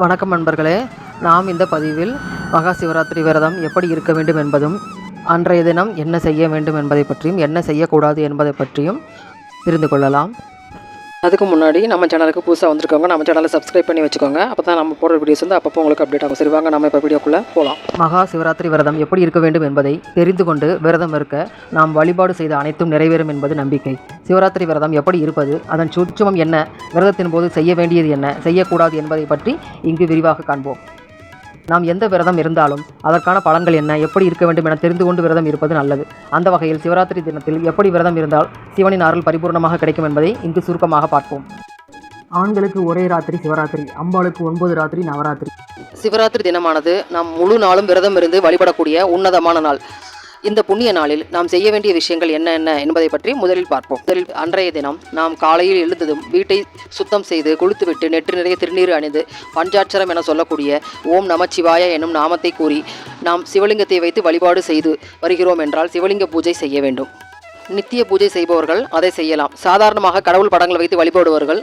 வணக்கம் நண்பர்களே. நாம் இந்த பதிவில் மகா சிவராத்திரி விரதம் எப்படி இருக்க வேண்டும் என்பதும் அன்றைய தினம் என்ன செய்ய வேண்டும் என்பதை பற்றியும் என்ன செய்யக்கூடாது என்பதை பற்றியும் தெரிந்து கொள்ளலாம். அதுக்கு முன்னாடி நம்ம சேனலுக்கு புதுசாக வந்திருக்கவங்க நம்ம சேனலை சப்ஸ்கிரைப் பண்ணி வச்சுக்கோங்க. அப்போ தான் நம்ம போடுற வீடியோஸ் வந்து அப்பப்போ உங்களுக்கு அப்டேட் ஆகும். சரி வாங்க நம்ம இப்போ வீடியோக்குள்ளே போகலாம் மகா சிவராத்திரி விரதம் எப்படி இருக்க வேண்டும் என்பதை தெரிந்து கொண்டு விரதம் இருக்க நாம் வழிபாடு செய்த அனைத்தும் நிறைவேறும் என்பது நம்பிக்கை. சிவராத்திரி விரதம் எப்படி இருப்பது அதன் சூட்சுமம் என்ன விரதத்தின் போது செய்ய வேண்டியது என்ன செய்யக்கூடாது என்பதை பற்றி இங்கு விரிவாக காண்போம். நாம் எந்த விரதம் இருந்தாலும் அதற்கான பலன்கள் என்ன எப்படி இருக்க வேண்டும் என தெரிந்து கொண்டு விரதம் இருப்பது நல்லது. அந்த வகையில் சிவராத்திரி தினத்தில் எப்படி விரதம் இருந்தால் சிவனின் அருள் பரிபூர்ணமாக கிடைக்கும் என்பதை இங்கு சுருக்கமாக பார்ப்போம். ஆண்களுக்கு ஒரே ராத்திரி சிவராத்திரி அம்பாளுக்கு ஒன்பது ராத்திரி நவராத்திரி. சிவராத்திரி தினமானது நாம் முழு நாளும் விரதம் இருந்து வழிபடக்கூடிய உன்னதமான நாள். இந்த புண்ணிய நாளில் நாம் செய்ய வேண்டிய விஷயங்கள் என்ன என்ன என்பதை பற்றி முதலில் பார்ப்போம். முதலில் அன்றைய தினம் நாம் காலையில் எழுந்ததும் வீட்டை சுத்தம் செய்து குளித்துவிட்டு நெற்று நிறைய திருநீர் அணிந்து பஞ்சாட்சரம் என சொல்லக்கூடிய ஓம் நமச்சிவாய என்னும் நாமத்தை கூறி நாம் சிவலிங்கத்தை வைத்து வழிபாடு செய்து வருகிறோம் என்றால் சிவலிங்க பூஜை செய்ய வேண்டும். நித்திய பூஜை செய்பவர்கள் அதை செய்யலாம். சாதாரணமாக கடவுள் படங்களை வைத்து வழிபடுபவர்கள்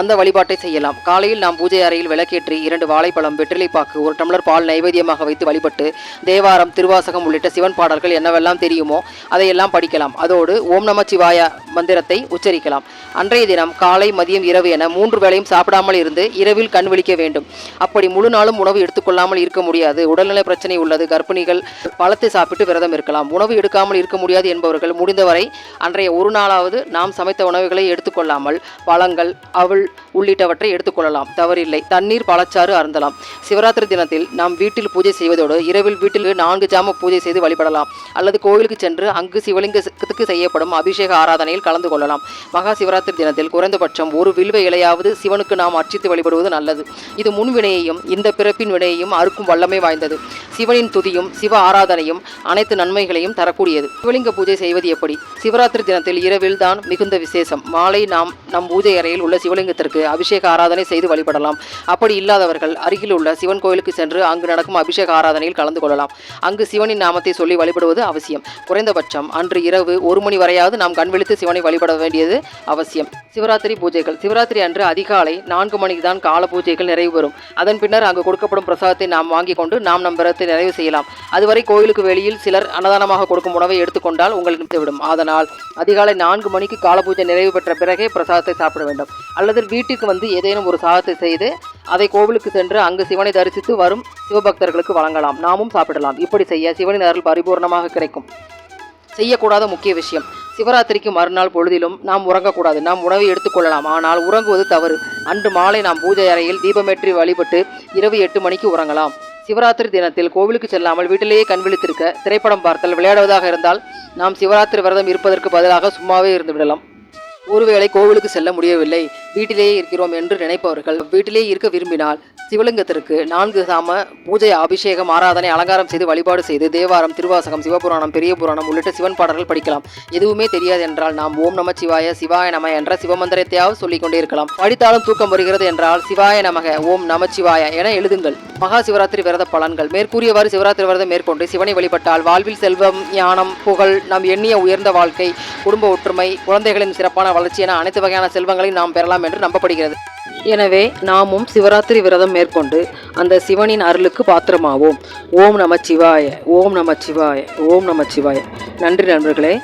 அந்த வழிபாட்டை செய்யலாம். காலையில் நாம் பூஜை அறையில் விளக்கேற்றி இரண்டு வாழைப்பழம் வெற்றிலைப்பாக்கு ஒரு டம்ளர் பால் நைவேத்தியமாக வைத்து வழிபட்டு தேவாரம் திருவாசகம் உள்ளிட்ட சிவன் பாடல்கள் என்னவெல்லாம் தெரியுமோ அதையெல்லாம் படிக்கலாம். அதோடு ஓம் நம சிவாய மந்திரத்தை உச்சரிக்கலாம். அன்றைய தினம் காலை மதியம் இரவு என மூன்று வேளையும் சாப்பிடாமல் இருந்து இரவில் கண் விழிக்க வேண்டும். அப்படி முழு நாளும் உணவு எடுத்துக்கொள்ளாமல் இருக்க முடியாது. உடல்நல பிரச்சனை உள்ளது. கர்ப்பிணிகள் பழத்தை சாப்பிட்டு விரதம் இருக்கலாம். உணவு எடுக்காமல் இருக்க முடியாது என்பவர்கள் முடிந்தவரை அன்றைய ஒரு நாளாவது நாம் சமைத்த உணவுகளை எடுத்துக்கொள்ளாமல் பழங்கள் அவள் உள்ளிட்டவற்றை எடுத்துக்கொள்ளலாம். தவறில்லை. தண்ணீர் பழச்சாறு அருந்தலாம். சிவராத்திரி தினத்தில் நாம் வீட்டில் பூஜை செய்வதோடு இரவில் வீட்டில் நான்கு ஜாம பூஜை செய்து வழிபடலாம். அல்லது கோவிலுக்கு சென்று அங்கு சிவலிங்கத்துக்கு செய்யப்படும் அபிஷேக ஆராதனையில் கலந்து கொள்ளலாம். மகா சிவராத்திரி தினத்தில் குறைந்தபட்சம் ஒரு வில்வ இலையாவது சிவனுக்கு நாம் அர்ச்சித்து வழிபடுவது நல்லது. இது முன் வினையையும் இந்த பிறப்பின் வினையையும் அறுக்கும் வல்லமை வாய்ந்தது. சிவனின் துதியும் சிவ ஆராதனையும் அனைத்து நன்மைகளையும் தரக்கூடியது. சிவலிங்க பூஜை செய்வது எப்படி? சிவராத்திரி தினத்தில் இரவில் தான் மிகுந்த விசேஷம். மாலை நாம் நம் பூஜை அறையில் உள்ள சிவலிங்கத்திற்கு அபிஷேக ஆராதனை செய்து வழிபடலாம். அப்படி இல்லாதவர்கள் அருகில் உள்ள சிவன் கோயிலுக்கு சென்று அங்கு நடக்கும் அபிஷேக ஆராதனையில் கலந்து கொள்ளலாம். அங்கு சிவனின் நாமத்தை சொல்லி வழிபடுவது அவசியம். குறைந்தபட்சம் அன்று இரவு ஒரு மணி வரையாவது நாம் கண்விழித்து சிவனை வழிபட வேண்டியது அவசியம். சிவராத்திரி பூஜைகள். சிவராத்திரி அன்று அதிகாலை நான்கு மணிக்கு தான் கால பூஜைகள் நிறைவு பெறும். அதன் பின்னர் அங்கு கொடுக்கப்படும் பிரசாதத்தை நாம் வாங்கிக் கொண்டு நாம் நம் விரதத்தை நிறைவு செய்யலாம். அதுவரை கோயிலுக்கு வெளியில் சிலர் அன்னதானமாக கொடுக்கும் உணவை எடுத்துக்கொண்டால் உங்களுக்கு விடும் அதனால் அதிகாலை நான்கு மணிக்கு கால பூஜை நிறைவு பெற்ற பிறகே பிரசாதத்தை சாப்பிட வேண்டும். அல்லது வீட்டுக்கு வந்து ஏதேனும் ஒரு சாதத்தை செய்து அதை கோவிலுக்கு சென்று அங்கு சிவனை தரிசித்து வரும் சிவபக்தர்களுக்கு வழங்கலாம். நாமும் சாப்பிடலாம். இப்படி செய்ய சிவனின் அருள் பரிபூர்ணமாக கிடைக்கும். செய்யக்கூடாத முக்கிய விஷயம் சிவராத்திரிக்கு மறுநாள் பொழுதிலும் நாம் உறங்கக்கூடாது. நாம் உணவை எடுத்துக்கொள்ளலாம் ஆனால் உறங்குவது தவறு. அன்று மாலை நாம் பூஜை அறையில் தீபமேற்றி வழிபட்டு இரவு எட்டு மணிக்கு உறங்கலாம். சிவராத்திரி தினத்தில் கோவிலுக்கு செல்லாமல் வீட்டிலேயே கண் விழித்திருக்க திரைப்படம் பார்த்தல் விளையாடுவதாக இருந்தால் நாம் சிவராத்திரி விரதம் இருப்பதற்கு பதிலாக சும்மாவே இருந்து விடலாம். ஒருவேளை கோவிலுக்கு செல்ல முடியவில்லை. வீட்டிலேயே இருக்கிறோம் என்று நினைப்பவர்கள் வீட்டிலேயே இருக்க விரும்பினால் சிவலிங்கத்திற்கு நான்கு சாம பூஜை அபிஷேகம் ஆராதனை அலங்காரம் செய்து வழிபாடு செய்து தேவாரம் திருவாசகம் சிவபுராணம் பெரிய புராணம் உள்ளிட்ட சிவன் பாடல்கள் படிக்கலாம். எதுவுமே தெரியாது என்றால் நாம் ஓம் நம சிவாய சிவாய நம என்ற சிவமந்திரத்தையாவது சொல்லிக் கொண்டே இருக்கலாம் படித்தாலும் தூக்கம் வருகிறது என்றால் சிவாய நமக ஓம் நமச்சிவாய என எழுதுங்கள். மகா சிவராத்திரி விரத பலன்கள். மேற்கூறியவாறு சிவராத்திரி விரதம் மேற்கொண்டு சிவனை வழிபட்டால் வாழ்வில் செல்வம் ஞானம் புகழ் நாம் எண்ணிய உயர்ந்த வாழ்க்கை குடும்ப ஒற்றுமை குழந்தைகளின் சிறப்பான வளர்ச்சி என அனைத்து வகையான செல்வங்களையும் நாம் பெறலாம் என்று நம்பப்படுகிறது. எனவே நாமும் சிவராத்திரி விரதம் மேற்கொண்டு அந்த சிவனின் அருளுக்கு பாத்திரமாவோம். ஓம் நமச்சிவாய ஓம் நமச்சிவாய ஓம் நமச்சிவாய நன்றி நண்பர்களே.